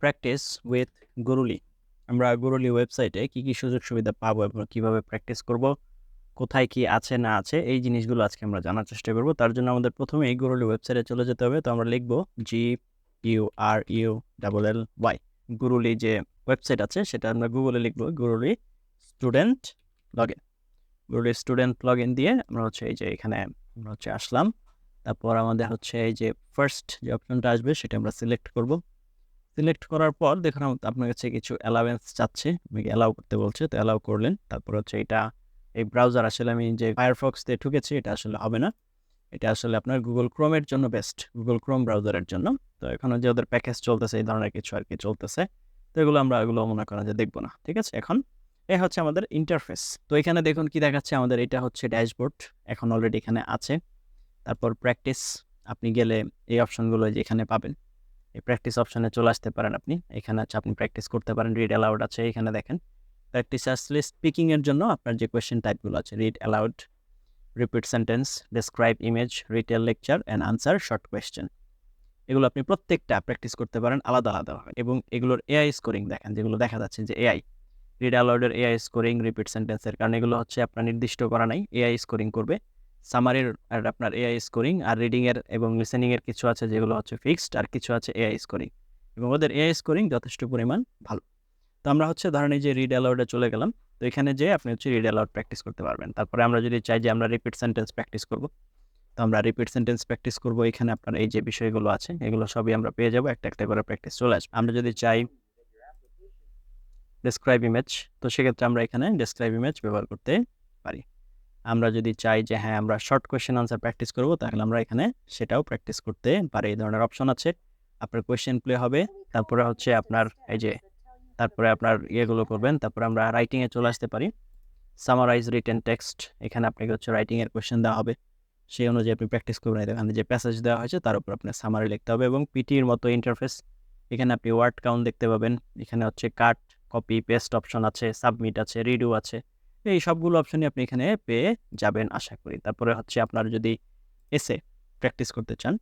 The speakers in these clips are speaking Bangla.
প্র্যাকটিস উইথ গুরুলি আমরা গুরুলি ওয়েবসাইটে কি কি সুযোগ সুবিধা পাবো এবং কীভাবে প্র্যাকটিস করব, কোথায় কি আছে না আছে, এই জিনিসগুলো আজকে আমরা জানার চেষ্টা করব। তার জন্য আমাদের প্রথমে এই গুরুলি ওয়েবসাইটে চলে যেতে হবে। তো আমরা লিখব G U R U double L Y Gurully যে ওয়েবসাইট আছে, সেটা আমরা গুগলে লিখব Gurully student log in Gurully student log in দিয়ে আমরা হচ্ছে এই যে এখানে আমরা হচ্ছে আসলাম। তারপর আমাদের হচ্ছে এই যে ফার্স্ট যে অপশনটা আসবে, সেটা আমরা সিলেক্ট করব। সিলেক্ট করার পর দেখুন আপনার কাছে কিছু অ্যালাওয়েন্স চাচ্ছে। অ্যালাউ করতে বলছে? তো অ্যালাউ করলেন। তারপর হচ্ছে এটা, এই ব্রাউজার আসলে আমি যে ফায়ারফক্স দিয়ে ঢুকেছি, এটা আসলে হবে না। এটা আসলে আপনার গুগল ক্রোমের জন্য বেস্ট গুগল ক্রোম ব্রাউজারের জন্য। তো এখনও যে ওদের প্যাকেজ চলতেছে, এই ধরনের কিছু আর কি চলতেছে। তো এগুলো আমরা এগুলো মনে করা যে দেখব না, ঠিক আছে? এখন এ হচ্ছে আমাদের ইন্টারফেস তো এখানে দেখুন কি দেখাচ্ছে? আমাদের এটা হচ্ছে ড্যাশবোর্ড এখন অলরেডি এখানে আছে। তারপর প্র্যাকটিস আপনি গেলে এই অপশনগুলো যে এখানে পাবেন। এই প্র্যাকটিস অপশানে চলে আসতে পারেন আপনি। এখানে আছে, আপনি প্র্যাকটিস করতে পারেন রিড অ্যালাউড আছে, এখানে দেখেন। প্র্যাকটিস আসলে স্পিকিংয়ের জন্য আপনার যে কোয়েশ্চেন টাইপগুলো আছে read aloud repeat sentence describe image retell lecture and answer short question এগুলো আপনি প্রত্যেকটা প্র্যাকটিস করতে পারেন আলাদা আলাদাভাবে এবং এগুলোর এআই স্কোরিং দেখেন, যেগুলো দেখা যাচ্ছে যে এআই রিড অ্যালাউডের এআই স্কোরিং রিপিট সেন্টেন্সের কারণ এগুলো হচ্ছে আপনার নির্দিষ্ট করা নাই এআই স্কোরিং করবে। সামারির আর আপনার এআই স্কোরিং আর রিডিংয়ের এবং লিসেনিংয়ের কিছু আছে যেগুলো হচ্ছে ফিক্সড আর কিছু আছে এআই স্কোরিং এবং ওদের এআই স্কোরিং যথেষ্ট পরিমাণ ভালো। তো আমরা হচ্ছে ধরেন এই যে রিড অ্যালাউডে চলে গেলাম, তো এখানে যে আপনি হচ্ছে রিড অ্যালাউড প্র্যাকটিস করতে পারবেন। তারপরে আমরা যদি চাই যে আমরা রিপিট সেন্টেন্স প্র্যাকটিস করব, তো আমরা রিপিট সেন্টেন্স প্র্যাকটিস করব এখানে আপনার এই যে বিষয়গুলো আছে, এগুলো সবই আমরা পেয়ে যাব, একটা একটা করে প্র্যাকটিস চলে আসবে। আমরা যদি চাই ডেসক্রাইব ইমেজ তো সেক্ষেত্রে আমরা এখানে ডেসক্রাইব ইমেজ ব্যবহার করতে পারি। আমরা যদি চাই যে হ্যাঁ আমরা শর্ট কোয়েশ্চেন আনসার প্র্যাকটিস করব, তাহলে আমরা এখানে সেটাও প্র্যাকটিস করতে পারি। এই ধরনের অপশন আছে। আপনার কোয়েশ্চেন প্লে হবে, তারপরে হচ্ছে আপনার এই যে, তারপরে আপনার ইয়েগুলো করবেন, তারপরে আমরা রাইটিংয়ে চলে আসতে পারি। সামারাইজ রিটেন টেক্সট এখানে আপনাকে হচ্ছে রাইটিংয়ের কোয়েশ্চেন দেওয়া হবে। সেই অনুযায়ী আপনি প্র্যাকটিস করবেন। এখানে যে প্যাসেজ দেওয়া হয়েছে, তার উপর আপনার সামারি লিখতে হবে এবং পিটির মতো ইন্টারফেস এখানে আপনি ওয়ার্ড কাউন্ট দেখতে পাবেন। এখানে হচ্ছে কাট কপি পেস্ট অপশন আছে সাবমিট আছে রিডু আছে। এই সবগুলো অপশনই আপনি এখানে পেয়ে যাবেন আশা করি। তারপরে হচ্ছে আপনার যদি এসে প্র্যাকটিস করতে চান,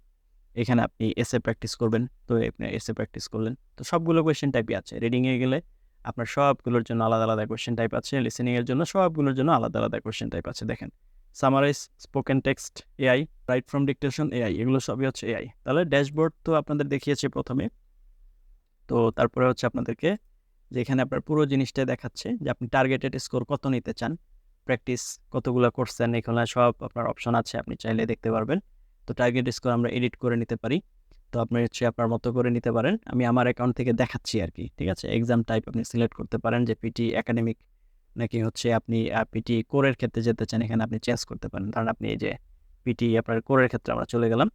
এখানে আপনি এসে প্র্যাকটিস করবেন, তো আপনি এসে প্র্যাকটিস করলেন। তো সবগুলো কোয়েশ্চেন টাইপই আছে। রিডিংয়ে গেলে আপনার সবগুলোর জন্য আলাদা আলাদা কোয়েশ্চেন টাইপ আছে লিসেনিংয়ের জন্য সবগুলোর জন্য আলাদা আলাদা কোয়েশ্চেন টাইপ আছে। দেখেন summarise spoken text AI write from dictation AI এগুলো সবই হচ্ছে এআই তাহলে ড্যাশবোর্ড তো আপনাদের দেখিয়েছে প্রথমে। তো তারপরে হচ্ছে আপনাদেরকে যেখানে আপনার পুরো জিনিসটা দেখাচ্ছে যে আপনি টার্গেটেড স্কোর কত নিতে চান। প্র্যাকটিস কতগুলো করছেন এখানে সব আপনার অপশন আছে, আপনি চাইলে দেখতে পারবেন। তো টার্গেট স্কোর আমরা এডিট করে নিতে পারি। তো আপনি হচ্ছে আপনার মতো করে নিতে পারেন। আমি আমার অ্যাকাউন্ট থেকে দেখাচ্ছি আর কি ঠিক আছে? এক্সাম টাইপ আপনি সিলেক্ট করতে পারেন যে পিটি একাডেমিক নাকি হচ্ছে আপনি পিটি কোরের ক্ষেত্রে যেতে চান, এখানে আপনি চেঞ্জ করতে পারেন। কারণ আপনি এই যে পিটি আপনার কোরের ক্ষেত্রে আমরা চলে গেলাম।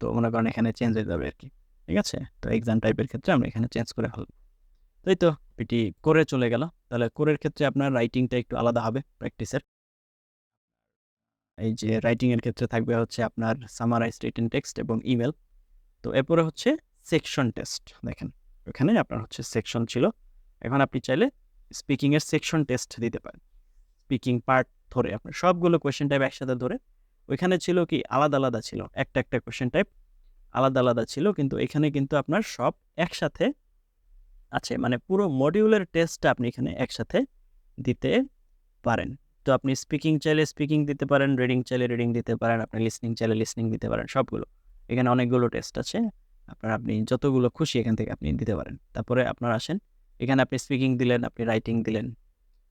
তো মনে করেন এখানে চেঞ্জ হয়ে যাবে আর কি ঠিক আছে? তো এক্সাম টাইপের ক্ষেত্রে আমরা এখানে চেঞ্জ করে ফেলব তাই তো পিটি করে চলে গেল। তাহলে কোরের ক্ষেত্রে আপনার রাইটিংটা একটু আলাদা হবে প্র্যাকটিসের এই যে রাইটিংয়ের ক্ষেত্রে থাকবে হচ্ছে আপনার সামারাইজ রিটেন টেক্সট এবং ইমেল তো এরপরে হচ্ছে সেকশন টেস্ট দেখেন। ওখানে আপনার হচ্ছে সেকশন ছিল। এখন আপনি চাইলে স্পিকিংয়ের সেকশন টেস্ট দিতে পারেন। স্পিকিং পার্ট ধরে আপনার সবগুলো কোয়েশ্চেন টাইপ একসাথে ধরে। ওইখানে ছিল কি? আলাদা আলাদা ছিল। একটা একটা কোয়েশ্চেন টাইপ আলাদা আলাদা ছিল। কিন্তু এখানে কিন্তু আপনার সব একসাথে আছে মানে পুরো মডিউলের টেস্টটা আপনি এখানে একসাথে দিতে পারেন। তো আপনি স্পিকিং চাইলে স্পিকিং দিতে পারেন রিডিং চাইলে রিডিং দিতে পারেন, আপনি লিসনিং চাইলে লিসনিং দিতে পারেন, সবগুলো। এখানে অনেকগুলো টেস্ট আছে, আপনার আপনি যতগুলো খুশি এখান থেকে আপনি দিতে পারেন। তারপরে আপনার আসেন, এখানে আপনি স্পিকিং দিলেন, আপনি রাইটিং দিলেন,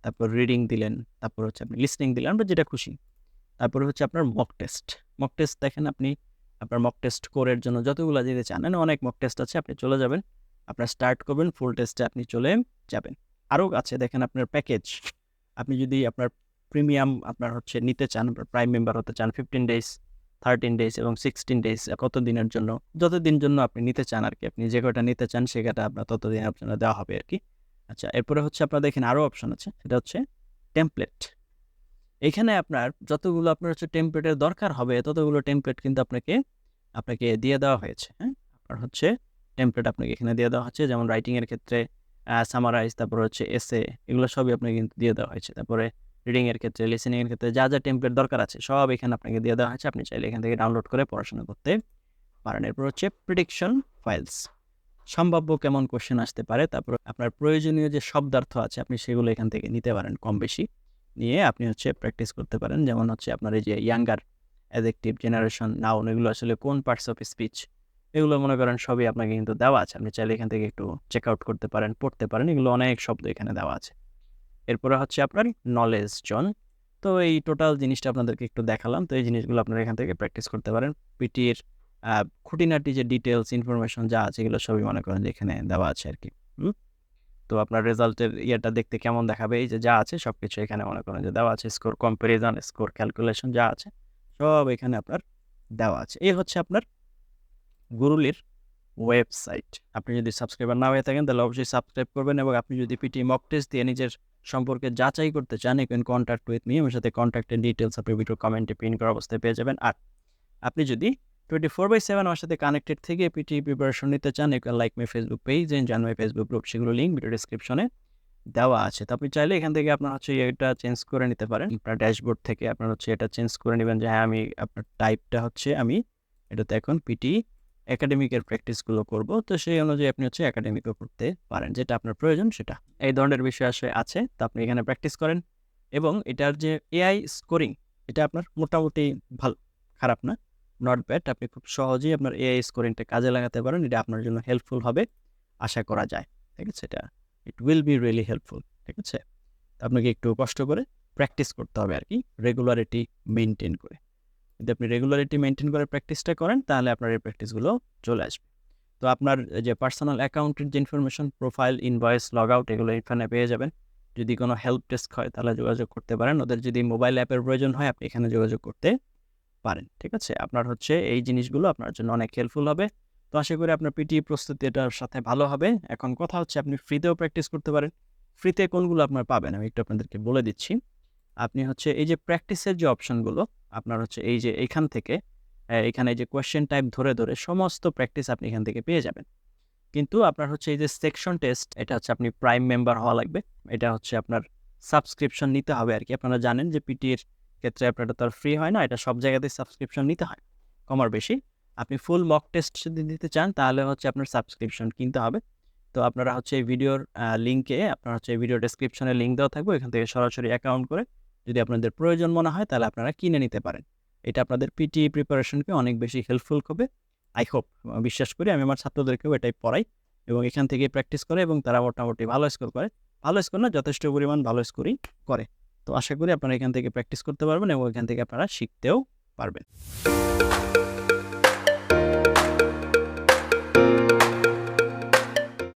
তারপর রিডিং দিলেন, তারপর হচ্ছে আপনি লিসনিং দিলেন আপনার যেটা খুশি। তারপরে হচ্ছে আপনার মক টেস্ট মক টেস্ট দেখেন আপনি, আপনার মক টেস্ট কোরের জন্য যতগুলো দিতে চান মানে অনেক মক টেস্ট আছে, আপনি চলে যাবেন আপনার স্টার্ট করবেন ফুল টেস্টে আপনি চলে যাবেন। আরও আছে, দেখেন আপনার প্যাকেজ আপনি যদি আপনার প্রিমিয়াম আপনার হচ্ছে নিতে চান, আপনার প্রাইম মেম্বার হতে চান ফিফটিন ডেজ থার্টিন ডেজ এবং সিক্সটিন ডেজ কত দিনের জন্য, যতদিন জন্য আপনি নিতে চান আর কি আপনি যে কটা নিতে চান, সে কটা আপনার ততদিন আপনার দেওয়া হবে আর কি আচ্ছা এরপরে হচ্ছে আপনার দেখেন আরও অপশন আছে, সেটা হচ্ছে টেমপ্লেট এখানে আপনার যতগুলো আপনার হচ্ছে টেমপ্লেটের দরকার হবে, ততগুলো টেমপ্লেট কিন্তু আপনাকে আপনাকে দিয়ে দেওয়া হয়েছে হ্যাঁ? আপনার হচ্ছে টেমপ্লেট আপনাকে এখানে দিয়ে দেওয়া হচ্ছে। যেমন রাইটিংয়ের ক্ষেত্রে সামারাইজ তারপর হচ্ছে এসে এগুলো সবই আপনাকে কিন্তু দিয়ে দেওয়া হয়েছে। তারপরে রিডিংয়ের ক্ষেত্রে লিসেনিংয়ের ক্ষেত্রে যা যা টেমপ্লেট দরকার আছে, সব এখানে আপনাকে দিয়ে দেওয়া হয়েছে। আপনি চাইলে এখান থেকে ডাউনলোড করে পড়াশোনা করতে পারেন। এরপর হচ্ছে প্রিডিকশন ফাইলস সম্ভাব্য কেমন কোশ্চেন আসতে পারে, তারপর আপনার প্রয়োজনীয় যে শব্দার্থ আছে, আপনি সেগুলো এখান থেকে নিতে পারেন কম বেশি। নিয়ে আপনি হচ্ছে প্র্যাকটিস করতে পারেন। যেমন হচ্ছে আপনার এই যে ইয়াঙ্গার অ্যাজেক্টিভ জেনারেশন নাউন এগুলো আসলে কোন পার্টস অফ স্পিচ এগুলো মনে করেন সবই আপনাকে কিন্তু দেওয়া আছে। আপনি চাইলে এখান থেকে একটু চেক আউট করতে পারেন, পড়তে পারেন। এগুলো অনেক শব্দ এখানে দেওয়া আছে। এরপরে হচ্ছে আপনার নলেজ জন তো এই টোটাল জিনিসটা আপনাদেরকে একটু দেখালাম। তো এই জিনিসগুলো আপনারা এখান থেকে প্র্যাকটিস করতে পারেন। পিটির খুঁটিনাটি যে ডিটেলস ইনফরমেশন যা আছে এগুলো সবই মনে করেন যে এখানে দেওয়া আছে আর কি হুম? তো আপনার রেজাল্টের ইয়েটা দেখতে কেমন দেখাবে? এই যে যা আছে সব কিছু এখানে মনে করেন যে দেওয়া আছে। স্কোর কম্পারিজন স্কোর ক্যালকুলেশন যা আছে সব এখানে আপনার দেওয়া আছে। এই হচ্ছে আপনার গুরুলির ওয়েবসাইট। আপনি যদি সাবস্ক্রাইবার না হয়ে থাকেন, তাহলে অবশ্যই সাবস্ক্রাইব করবেন এবং আপনি যদি পিটি মক টেস্ট দিয়ে নিজের সম্পর্কে যাচাই করতে চান ইউ কন্ট্যাক্ট উইথ মি আমার সাথে কন্ট্যাক্টের ডিটেলস আপনি ভিডিও কমেন্টে পিন করা অবস্থায় পেয়ে যাবেন। আর আপনি যদি টোয়েন্টি ফোর বাই সেভেন আমার সাথে কানেক্টেড থেকে পিটি প্রিপারেশন নিতে চান you can like my Facebook page and join my Facebook group সেগুলো লিঙ্ক ভিডিও ডিসক্রিপশনে দেওয়া আছে। তো আপনি চাইলে এখান থেকে আপনার হচ্ছে এটা চেঞ্জ করে নিতে পারেন। আপনার ড্যাশবোর্ড থেকে আপনার হচ্ছে এটা চেঞ্জ করে নেবেন যে হ্যাঁ আমি আপনার টাইপটা হচ্ছে আমি এটাতে এখন পিটি একাডেমিকের প্র্যাকটিসগুলো করব। তো সেই অনুযায়ী আপনি হচ্ছে একাডেমিকও করতে পারেন, যেটা আপনার প্রয়োজন সেটা। এই ধরনের বিষয় আসলে আছে, তো আপনি এখানে প্র্যাকটিস করেন। এবং এটার যে এআই স্কোরিং এটা আপনার মোটামুটি ভালো, খারাপ না নট ব্যাড আপনি খুব সহজেই আপনার এআই স্কোরিংটা কাজে লাগাতে পারেন, এটা আপনার জন্য হেল্পফুল হবে, আশা করা যায়। ঠিক আছে, এটা it will be really helpful ঠিক আছে আপনাকে একটু কষ্ট করে প্র্যাকটিস করতে হবে আর কি রেগুলারিটি মেনটেন করে। যদি আপনি রেগুলারিটি মেনটেন করে প্র্যাকটিসটা করেন, তাহলে আপনার এই প্র্যাকটিসগুলো চলে আসবে। তো আপনার যে পার্সোনাল অ্যাকাউন্টের যে information profile invoice log out এগুলো এখানে পেয়ে যাবেন। যদি কোনো হেল্প ডেস্ক হয়, তাহলে যোগাযোগ করতে পারেন। ওদের যদি মোবাইল অ্যাপের প্রয়োজন হয়, আপনি এখানে যোগাযোগ করতে পারেন। ঠিক আছে? আপনার হচ্ছে এই জিনিসগুলো আপনার জন্য অনেক হেল্পফুল হবে। তো আশা করি আপনার পিটি প্রস্তুতি এটার সাথে ভালো হবে। এখন কথা হচ্ছে, আপনি ফ্রিতেও প্র্যাকটিস করতে পারেন। ফ্রিতে কোনগুলো আপনার পাবেন? আমি একটু আপনাদেরকে বলে দিচ্ছি। আপনি হচ্ছে এই যে প্র্যাকটিসের যে অপশনগুলো আপনার হচ্ছে এই যে এখান থেকে এখানে যে কোয়েশ্চেন টাইপ ধরে ধরে সমস্ত প্র্যাকটিস আপনি এখান থেকে পেয়ে যাবেন। কিন্তু আপনার হচ্ছে এই যে সেকশন টেস্ট এটা হচ্ছে আপনি প্রাইম মেম্বার হওয়া লাগবে। এটা হচ্ছে আপনার সাবস্ক্রিপশন নিতে হবে আর কি আপনারা জানেন যে পিটির ক্ষেত্রে আপনার তো আর ফ্রি হয় না, এটা সব জায়গাতেই সাবস্ক্রিপশন নিতে হয় কমার বেশি। আপনি ফুল মক টেস্ট যদি দিতে চান, তাহলে হচ্ছে আপনার সাবস্ক্রিপশন কিনতে হবে। তো আপনারা হচ্ছে এই ভিডিওর লিঙ্কে আপনার হচ্ছে ভিডিও ডেসক্রিপশনে লিঙ্ক দেওয়া থাকবে এখান থেকে সরাসরি অ্যাকাউন্ট করে যদি আপনাদের প্রয়োজন মনে হয়, তাহলে আপনারা কিনে নিতে পারেন। এটা আপনাদের পিটি প্রিপারেশনকে অনেক বেশি হেল্পফুল হবে আই হোপ বিশ্বাস করি আমি আমার ছাত্রদেরকেও এটাই পড়াই এবং এখান থেকে প্র্যাকটিস করে এবং তারা মোটামুটি ভালো স্কোর করে। ভালো স্কোর না, যথেষ্ট পরিমাণ ভালো স্কোরই করে। তো আশা করি আপনারা এখান থেকে প্র্যাকটিস করতে পারবেন এবং এখান থেকে আপনারা শিখতেও পারবেন।